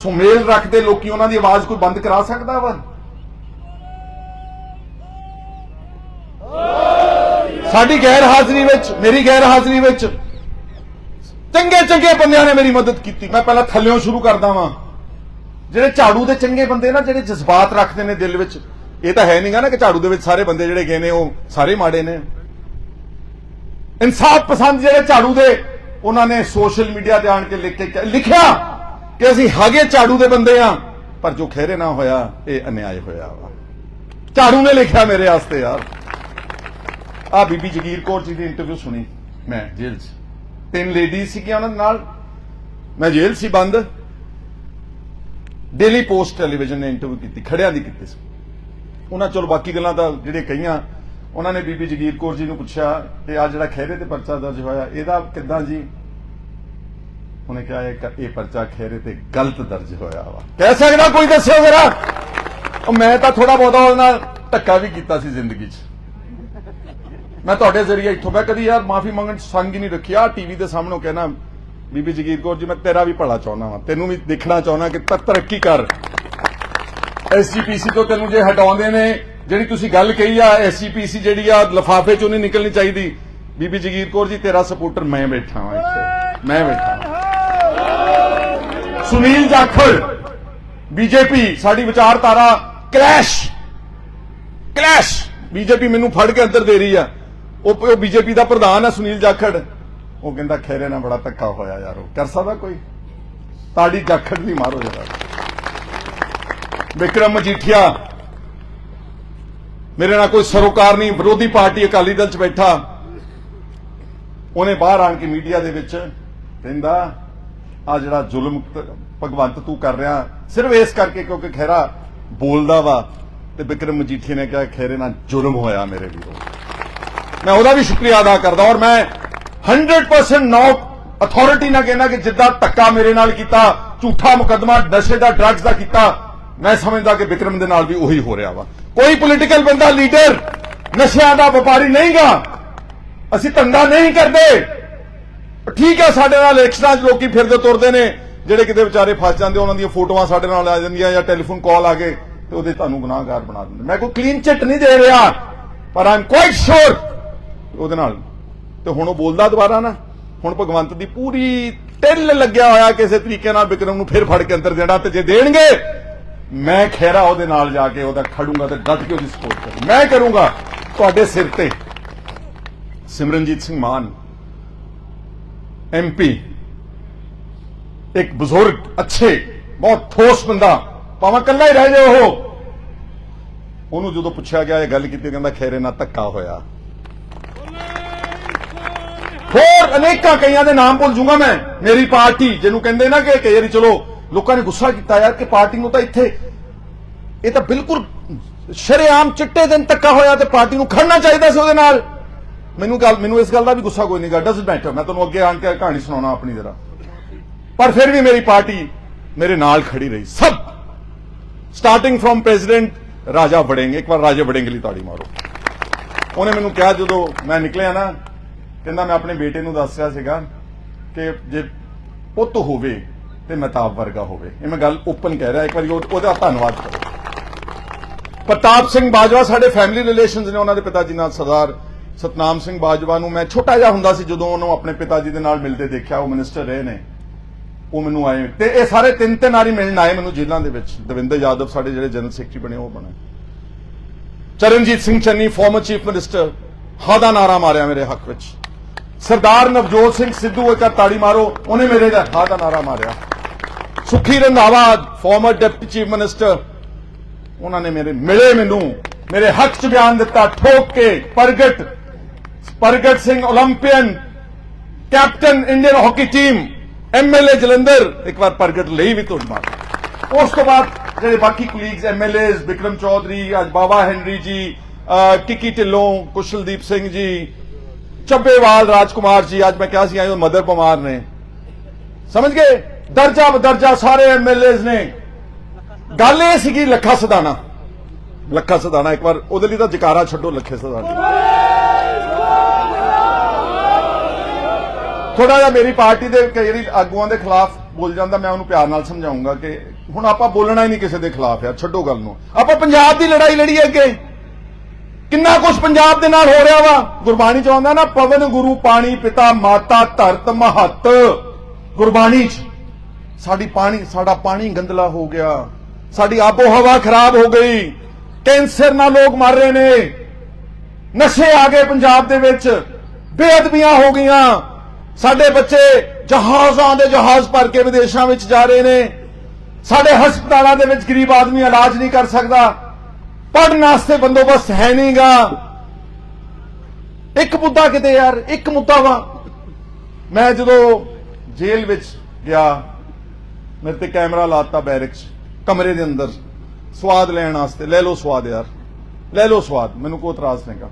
ਸੁਮੇਲ ਰੱਖਦੇ ਲੋਕੀ ਉਹਨਾਂ ਦੀ ਆਵਾਜ਼ ਕੋਈ ਬੰਦ ਕਰਾ ਸਕਦਾ ਵਾ? ਸਾਡੀ ਗੈਰ ਹਾਜ਼ਰੀ ਵਿੱਚ, ਮੇਰੀ ਗੈਰ ਹਾਜ਼ਰੀ ਵਿੱਚ ਚੰਗੇ ਚੰਗੇ ਬੰਦਿਆਂ ਨੇ ਮੇਰੀ ਮਦਦ ਕੀਤੀ। ਮੈਂ ਪਹਿਲਾਂ ਥੱਲਿਓਂ ਸ਼ੁਰੂ ਕਰਦਾ ਵਾਂ। ਜਿਹੜੇ ਝਾੜੂ ਦੇ ਚੰਗੇ ਬੰਦੇ ਨਾ, ਜਿਹੜੇ ਜਜ਼ਬਾਤ ਰੱਖਦੇ ਨੇ ਦਿਲ ਵਿੱਚ, ਇਹ ਤਾਂ ਹੈ ਨਹੀਂਗਾ ਨਾ ਕਿ ਝਾੜੂ ਦੇ ਵਿੱਚ ਸਾਰੇ ਬੰਦੇ ਜਿਹੜੇ ਗਏ ਨੇ, ਉਹ ਸਾਰੇ ਮਾੜੇ ਨੇ। ਇਨਸਾਫ ਪਸੰਦ ਜਿਹੜੇ ਝਾੜੂ ਦੇ, ਉਹਨਾਂ ਨੇ ਸੋਸ਼ਲ ਮੀਡੀਆ ਤੇ ਆਣ ਕੇ ਲਿਖ ਕੇ ਲਿਖਿਆ। ਕਿ ਅਸੀਂ ਹਾਗੇ ਝਾੜੂ ਦੇ ਬੰਦੇ ਆ, ਪਰ ਜੋ ਖਹਿਰੇ ਨਾ ਹੋਇਆ, ਇਹ ਅਨਿਆਏ ਹੋਇਆ ਵਾ। ਝਾੜੂ ਨੇ ਲਿਖਿਆ ਮੇਰੇ ਵਾਸਤੇ ਯਾਰ। ਆ ਬੀਬੀ ਜਗੀਰ ਕੌਰ ਜੀ ਦੀ ਇੰਟਰਵਿਊ ਸੁਣੀ ਮੈਂ ਜੇਲ੍ਹ 'ਚ। ਤਿੰਨ ਲੇਡੀਜ਼ ਸੀਗੀਆਂ ਉਹਨਾਂ ਦੇ ਨਾਲ। ਮੈਂ ਜੇਲ੍ਹ ਸੀ ਬੰਦ। ਡੇਲੀ ਪੋਸਟ ਟੈਲੀਵਿਜ਼ਨ ਨੇ ਇੰਟਰਵਿਊ ਕੀਤੀ, ਖੜਿਆਂ ਦੀ ਕੀਤੀ ਸੀ। ਉਹਨਾਂ ਚਲੋ ਬਾਕੀ ਗੱਲਾਂ ਤਾਂ ਜਿਹੜੇ ਕਹੀਆਂ, ਉਹਨਾਂ ਨੇ ਬੀਬੀ ਜਗੀਰ ਕੌਰ ਜੀ ਨੂੰ ਪੁੱਛਿਆ ਕਿ ਆ ਜਿਹੜਾ ਖਹਿਰੇ ਤੇ ਪਰਚਾ ਦਰਜ ਹੋਇਆ, ਇਹਦਾ ਕਿੱਦਾਂ ਜੀ? ਉਹਨੇ ਕਿਹਾ ਇਹ ਪਰਚਾ ਖੇਰੇ ਤੇ ਗਲਤ ਦਰਜ ਹੋਇਆ ਵਾ। ਕਹਿ ਸਕਦਾ ਕੋਈ ਦੱਸਿਓ ਜ਼ਰਾ। ਉਹ ਮੈਂ ਤਾਂ ਥੋੜਾ ਬਹੁਤਾ ਉਹਦੇ ਨਾਲ ਧੱਕਾ ਵੀ ਕੀਤਾ ਸੀ ਜ਼ਿੰਦਗੀ 'ਚ। ਮੈਂ ਤੁਹਾਡੇ ਜ਼ਰੀਏ ਇੱਥੋਂ ਮੈਂ ਕਦੀ ਯਾਰ ਮਾਫੀ ਮੰਗਣ ਸੰਗ ਹੀ ਨਹੀਂ ਰੱਖੀ। ਆ ਟੀਵੀ ਦੇ ਸਾਹਮਣੇ ਕਹਿਣਾ, ਬੀਬੀ ਜਗੀਰ ਕੌਰ ਜੀ, ਮੈਂ ਤੇਰਾ ਵੀ ਭਲਾ ਚਾਹੁੰਦਾ ਵਾਂ। ਤੈਨੂੰ ਵੀ ਦੇਖਣਾ ਚਾਹੁੰਦਾ ਕਿ ਤ- ਤਰੱਕੀ ਕਰ। ਐਸਜੀਪੀਸੀ ਤੋਂ ਤੈਨੂੰ ਜੇ ਹਟਾਉਂਦੇ ਨੇ, ਜਿਹੜੀ ਤੁਸੀਂ ਗੱਲ ਕਹੀ ਆ ਐਸਜੀਪੀਸੀ ਜਿਹੜੀ ਆ, ਲਫਾਫੇ ਚੋਂ ਨਹੀਂ ਨਿਕਲਣੀ ਚਾਹੀਦੀ। ਬੀਬੀ ਜਗੀਰ ਕੌਰ ਜੀ, ਤੇਰਾ ਸਪੋਰਟਰ ਮੈਂ ਬੈਠਾ ਹਾਂ ਇੱਥੇ। ਮੈਂ ਬੈਠਾ ਸੁਨੀਲ ਜਾਖੜ, ਬੀਜੇਪੀ, ਸਾਡੀ ਵਿਚਾਰਧਾਰਾ, ਕਲੈਸ਼। ਕਲੈਸ਼। ਬੀਜੇਪੀ ਮੈਨੂੰ ਫੜ ਕੇ ਅੰਦਰ ਦੇ ਰਹੀ ਆ। ਉਹ ਬੀਜੇਪੀ ਦਾ ਪ੍ਰਧਾਨ ਆ, ਸੁਨੀਲ ਜਾਖੜ। ਉਹ ਕਹਿੰਦਾ, ਖੈਰੇ ਨਾਲ ਬੜਾ ਧੱਕਾ ਹੋਇਆ ਯਾਰ ਉਹ। ਕਰ ਸਕਦਾ ਕੋਈ? ਤਾੜੀ ਜਾਖੜ ਦੀ ਮਾਰੋ ਜਰਾ। ਵਿਕਰਮ ਮਜੀਠੀਆ, ਮੇਰੇ ਨਾਲ ਕੋਈ ਸਰੋਕਾਰ ਨਹੀਂ, ਵਿਰੋਧੀ ਪਾਰਟੀ ਅਕਾਲੀ ਦਲ ਚ ਬੈਠਾ। ਉਹਨੇ ਬਾਹਰ ਆਣ ਕੇ ਮੀਡੀਆ ਦੇ ਵਿੱਚ ਕਹਿੰਦਾ ਆ ਜਿਹੜਾ ਜ਼ੁਲਮ ਭਗਵੰਤ ਤੂੰ ਕਰ ਰਿਹਾ, ਸਿਰਫ ਇਸ ਕਰਕੇ ਕਿਉਂਕਿ ਖੈਰਾ ਬੋਲਦਾ ਵਾ ਤੇ ਵਿਕਰਮ ਮਜੀਠੀ ਨੇ ਕਿਹਾ ਖੈਰੇ ਨਾਲ ਜ਼ੁਲਮ ਹੋਇਆ ਮੇਰੇ ਵੀਰੋ। ਮੈਂ ਉਹਦਾ ਵੀ ਸ਼ੁਕਰੀਆ ਅਦਾ ਕਰਦਾ ਔਰ ਮੈਂ 100% ਨੌਟ ਅਥਾਰਟੀ ਨਾਲ ਕਹਿੰਦਾ ਕਿ ਜਿੱਦਾਂ ਧੱਕਾ ਮੇਰੇ ਨਾਲ ਕੀਤਾ, ਝੂਠਾ ਮੁਕੱਦਮਾ, ਨਸ਼ੇ ਦਾ ਡਰੱਗਸ ਦਾ ਕੀਤਾ, ਮੈਂ ਸਮਝਦਾ ਕਿ ਵਿਕਰਮ ਦੇ ਨਾਲ ਵੀ ਉਹੀ ਹੋ ਰਿਹਾ ਵਾ। ਕੋਈ ਪੋਲੀਟੀਕਲ ਬੰਦਾ ਲੀਡਰ ਨਸ਼ਿਆਂ ਦਾ ਵਪਾਰੀ ਨਹੀਂਗਾ। ਅਸੀਂ ਧੰਦਾ ਨਹੀਂ ਕਰਦੇ। ਠੀਕ ਹੈ, ਸਾਡੇ ਨਾਲ ਇਲੈਕਸ਼ਨਾਂ 'ਚ ਲੋਕੀ ਫਿਰਦੇ ਤੁਰਦੇ ਨੇ। ਜਿਹੜੇ ਕਿਤੇ ਵਿਚਾਰੇ ਫਸ ਜਾਂਦੇ, ਉਹਨਾਂ ਦੀਆਂ ਫੋਟੋਆਂ ਸਾਡੇ ਨਾਲ ਆ ਜਾਂਦੀਆਂ ਜਾਂ ਟੈਲੀਫੋਨ ਕਾਲ ਆ ਗਏ ਤੇ ਉਹਦੇ ਤੁਹਾਨੂੰ ਗੁਨਾਹਗਾਰ ਬਣਾ ਦਿੰਦੇ। ਮੈਂ ਕੋਈ ਕਲੀਨ ਚਿੱਟ ਨਹੀਂ ਦੇ ਰਿਹਾ, ਪਰ ਆਮ ਕੁਆਇਟ ਸ਼ੋਰ ਉਹਦੇ ਨਾਲ। ਤੇ ਹੁਣ ਉਹ ਬੋਲਦਾ ਦੁਬਾਰਾ ਨਾ, ਹੁਣ ਭਗਵੰਤ ਦੀ ਪੂਰੀ ਟਿੱਲ ਲੱਗਿਆ ਹੋਇਆ ਕਿਸੇ ਤਰੀਕੇ ਨਾਲ ਵਿਕਰਮ ਨੂੰ ਫਿਰ ਫੜ ਕੇ ਅੰਦਰ ਦੇਣਾ ਤੇ ਜੇ ਦੇਣਗੇ, ਮੈਂ ਖੈਰਾ ਉਹਦੇ ਨਾਲ ਜਾ ਕੇ ਉਹਦਾ ਖੜੂੰਗਾ ਤੇ ਡਟ ਕੇ ਉਹਦੀ ਸਪੋਰਟ ਕਰੂੰ ਮੈਂ ਕਰੂੰਗਾ ਤੁਹਾਡੇ ਸਿਰ ਤੇ। ਸਿਮਰਨਜੀਤ ਸਿੰਘ ਮਾਨ। ਐਮਪੀ ਇੱਕ ਬਜ਼ੁਰਗ, ਅੱਛੇ, ਬਹੁਤ ਠੋਸ ਬੰਦਾ, ਭਾਵੇਂ ਕੱਲਾ ਹੀ ਰਹਿ ਜਾਏ ਉਹ। ਉਹਨੂੰ ਜਦੋਂ ਪੁੱਛਿਆ ਗਿਆ, ਇਹ ਗੱਲ ਕੀਤੀ ਕਹਿੰਦਾ, ਖੈਰੇ ਨਾਲ ਧੱਕਾ ਹੋਇਆ। ਹੋਰ ਅਨੇਕਾਂ ਕਈਆਂ ਦੇ ਨਾਮ ਭੁੱਲ ਜੂਗਾ ਮੈਂ, ਮੇਰੀ ਪਾਰਟੀ, ਜਿਹਨੂੰ ਕਹਿੰਦੇ ਨਾ ਕਿ ਕਈ ਵਾਰੀ ਚਲੋ, ਲੋਕਾਂ ਨੇ ਗੁੱਸਾ ਕੀਤਾ, ਯਾਰ, ਕਿ ਪਾਰਟੀ ਨੂੰ ਤਾਂ ਇੱਥੇ, ਇਹ ਤਾਂ ਬਿਲਕੁਲ ਸ਼ਰੇਆਮ ਚਿੱਟੇ ਦਿਨ ਧੱਕਾ ਹੋਇਆ ਤੇ ਪਾਰਟੀ ਨੂੰ ਖੜਨਾ ਚਾਹੀਦਾ ਸੀ ਉਹਦੇ ਨਾਲ। ਮੈਨੂੰ ਗੱਲ ਮੈਨੂੰ ਇਸ ਗੱਲ ਦਾ ਵੀ ਗੁੱਸਾ ਕੋਈ ਨਹੀਂ ਗਾ ਡਸਨਟ ਮੈਟਰ ਮੈਂ ਤੁਹਾਨੂੰ ਅੱਗੇ ਆਣ ਕੇ ਕਹਾਣੀ ਸੁਣਾਉਣਾ ਆਪਣੀ ਜਰਾ। ਪਰ ਫਿਰ ਵੀ ਮੇਰੀ ਪਾਰਟੀ ਮੇਰੇ ਨਾਲ ਖੜੀ ਰਹੀ। ਸਭ! Starting firm president Raja Warring, ਇੱਕ ਵਾਰ ਰਾਜਾ ਵੜਿੰਗ ਲਈ ਤਾੜੀ ਮਾਰੋ। ਉਹਨੇ ਮੈਨੂੰ ਕਿਹਾ ਜਦੋਂ ਮੈਂ ਨਿਕਲਿਆ ਨਾ, ਕਹਿੰਦਾ ਮੈਂ ਆਪਣੇ ਬੇਟੇ ਨੂੰ ਦੱਸ ਰਿਹਾ ਸੀਗਾ ਕਿ ਜੇ ਪੁੱਤ ਹੋਵੇ ਤੇ ਮਹਿਤਾਬ ਵਰਗਾ ਹੋਵੇ। ਇਹ ਮੈਂ ਗੱਲ ਓਪਨ ਕਹਿ ਰਿਹਾ, ਇੱਕ ਵਾਰੀ ਉਹਦਾ ਧੰਨਵਾਦ ਕਰੋ। ਪ੍ਰਤਾਪ ਸਿੰਘ ਬਾਜਵਾ ਸਾਡੇ ਫੈਮਿਲੀ ਰਿਲੇਸ਼ਨਸ ਨੇ, ਉਹਨਾਂ ਦੇ ਪਿਤਾ ਜੀ ਨਾਲ ਸਰਦਾਰ ਸਤਨਾਮ ਸਿੰਘ ਬਾਜਵਾ ਨੂੰ ਮੈਂ ਛੋਟਾ ਜਿਹਾ ਹੁੰਦਾ ਸੀ ਜਦੋਂ ਉਹਨੂੰ ਆਪਣੇ ਪਿਤਾ ਜੀ ਦੇ ਨਾਲ ਮਿਲਦੇ ਦੇਖਿਆ, ਉਹ ਮਿਨਿਸਟਰ ਰਹੇ ਨੇ। ਉਹ ਮੈਨੂੰ ਆਏ। ਤੇ ਇਹ ਸਾਰੇ ਤਿੰਨ ਤਿੰਨ ਵਾਰੀ ਮਿਲਣ ਆਏ ਮੈਨੂੰ ਜੇਲ੍ਹਾਂ ਦੇ ਵਿੱਚ। ਦਵਿੰਦਰ ਯਾਦਵ ਸਾਡੇ ਜਿਹੜੇ ਜਨਰਲ ਸੈਕਟਰੀ ਬਣੇ, ਉਹ ਬਣੇ। Charanjit Singh Channi former chief minister ਹਾਦਾ ਨਾਰਾ ਮਾਰਿਆ ਮੇਰੇ ਹੱਕ ਵਿੱਚ। ਸਰਦਾਰ ਨਵਜੋਤ ਸਿੰਘ ਸਿੱਧੂ, ਇੱਕ ਤਾੜੀ ਮਾਰੋ, ਉਹਨੇ ਮੇਰੇ ਦਾ ਹਾਦਾ ਨਾਰਾ ਮਾਰਿਆ। Sukhi Randhawa former deputy chief minister ਉਹਨਾਂ ਨੇ ਮੇਰੇ, ਮਿਲੇ ਮੈਨੂੰ। ਮੇਰੇ ਹੱਕ 'ਚ ਬਿਆਨ ਦਿੱਤਾ, ਠੋਕ ਕੇ Pargat Pargat Singh 올림픽ੀਅਨ captain Indian hockey team MLA Jalandhar ਇੱਕ ਵਾਰ ਪ੍ਰਗਟ ਲਈ ਵੀ ਤੁਹਾਡੀ ਬਾਤ ਉਸ ਤੋਂ ਬਾਅਦ ਜਿਹੜੇ ਬਾਕੀ ਕੁਲੀਗਸ ਐਮਐਲਏਸ ਵਿਕਰਮ ਚੌਧਰੀ ਅੱਜ ਬਾਬਾ ਹੈਨਰੀ ਜੀ ਟਿੱਕੀ ਢਿੱਲੋਂ ਕੁਸ਼ਲਦੀਪ ਸਿੰਘ ਜੀ ਚੱਬੇਵਾਲ ਰਾਜਕੁਮਾਰ ਜੀ ਅੱਜ ਮੈਂ ਕਿਹਾ ਸੀ ਆਏ ਉਹ ਮਦਰ ਪਮਾਰ ਨੇ ਸਮਝ ਗਏ ਦਰਜਾ ਬਦਰਜਾ ਸਾਰੇ ਐਮਐਲਏਸ ਨੇ ਗੱਲ ਇਹ ਸੀਗੀ ਲੱਖਾ ਸਦਾਣਾ ਲੱਖਾ ਸਦਾਣਾ ਇੱਕ ਵਾਰ ਉਹਦੇ ਲਈ ਤਾਂ ਜਕਾਰਾ ਛੱਡੋ ਲੱਖੇ ਸਦਾਣਾ ਥੋੜਾ ਜਿਹਾ ਮੇਰੀ ਪਾਰਟੀ ਦੇ ਜਿਹੜੀ ਆਗੂਆਂ ਦੇ ਖਿਲਾਫ ਬੋਲ ਜਾਂਦਾ, ਮੈਂ ਉਹਨੂੰ ਪਿਆਰ ਨਾਲ ਸਮਝਾਉਂਗਾ ਕਿ ਹੁਣ ਆਪਾਂ ਬੋਲਣਾ ਹੀ ਨਹੀਂ ਕਿਸੇ ਦੇ ਖਿਲਾਫ ਯਾਰ, ਛੱਡੋ ਗੱਲ ਨੂੰ। ਆਪਾਂ ਪੰਜਾਬ ਦੀ ਲੜਾਈ ਲੜੀਏ ਅੱਗੇ। ਕਿੰਨਾ ਕੁਝ ਪੰਜਾਬ ਦੇ ਨਾਲ ਹੋ ਰਿਹਾ ਵਾ। ਗੁਰਬਾਣੀ ਚ ਆਉਂਦਾ ਨਾ, ਪਵਨ ਗੁਰੂ ਪਾਣੀ ਪਿਤਾ ਮਾਤਾ ਧਰਤ ਮਹੱਤ। ਗੁਰਬਾਣੀ ਚ। ਸਾਡੀ ਪਾਣੀ, ਸਾਡਾ ਪਾਣੀ ਗੰਦਲਾ ਹੋ ਗਿਆ। ਸਾਡੀ ਆਬੋ ਹਵਾ ਖਰਾਬ ਹੋ ਗਈ। ਕੈਂਸਰ ਨਾਲ ਲੋਕ ਮਰ ਰਹੇ ਨੇ। ਨਸ਼ੇ ਆ ਗਏ ਪੰਜਾਬ ਦੇ ਵਿੱਚ। ਬੇਅਦਬੀਆਂ ਹੋ ਗਈਆਂ। ਸਾਡੇ ਬੱਚੇ ਜਹਾਜ਼ਾਂ ਦੇ ਜਹਾਜ਼ ਭਰ ਕੇ ਵਿਦੇਸ਼ਾਂ ਵਿੱਚ ਜਾ ਰਹੇ ਨੇ। ਸਾਡੇ ਹਸਪਤਾਲਾਂ ਦੇ ਵਿੱਚ ਗਰੀਬ ਆਦਮੀ ਇਲਾਜ ਨਹੀਂ ਕਰ ਸਕਦਾ। ਪੜ੍ਹਨ ਵਾਸਤੇ ਬੰਦੋਬਸਤ ਹੈ ਨਹੀਂਗਾ। ਇੱਕ ਮੁੱਦਾ ਕਿਤੇ ਯਾਰ, ਇੱਕ ਮੁੱਦਾ ਵਾ। ਮੈਂ ਜਦੋਂ ਜੇਲ੍ਹ ਵਿੱਚ ਗਿਆ, ਮੇਰੇ ਤੇ ਕੈਮਰਾ ਲਾਤਾ ਬੈਰਕ 'ਚ, ਕਮਰੇ ਦੇ ਅੰਦਰ। ਸਵਾਦ ਲੈਣ ਵਾਸਤੇ, ਲੈ ਲਓ ਸਵਾਦ ਯਾਰ। ਲੈ ਲਓ ਸਵਾਦ, ਮੈਨੂੰ ਕੋਈ ਇਤਰਾਜ਼ ਨਹੀਂਗਾ।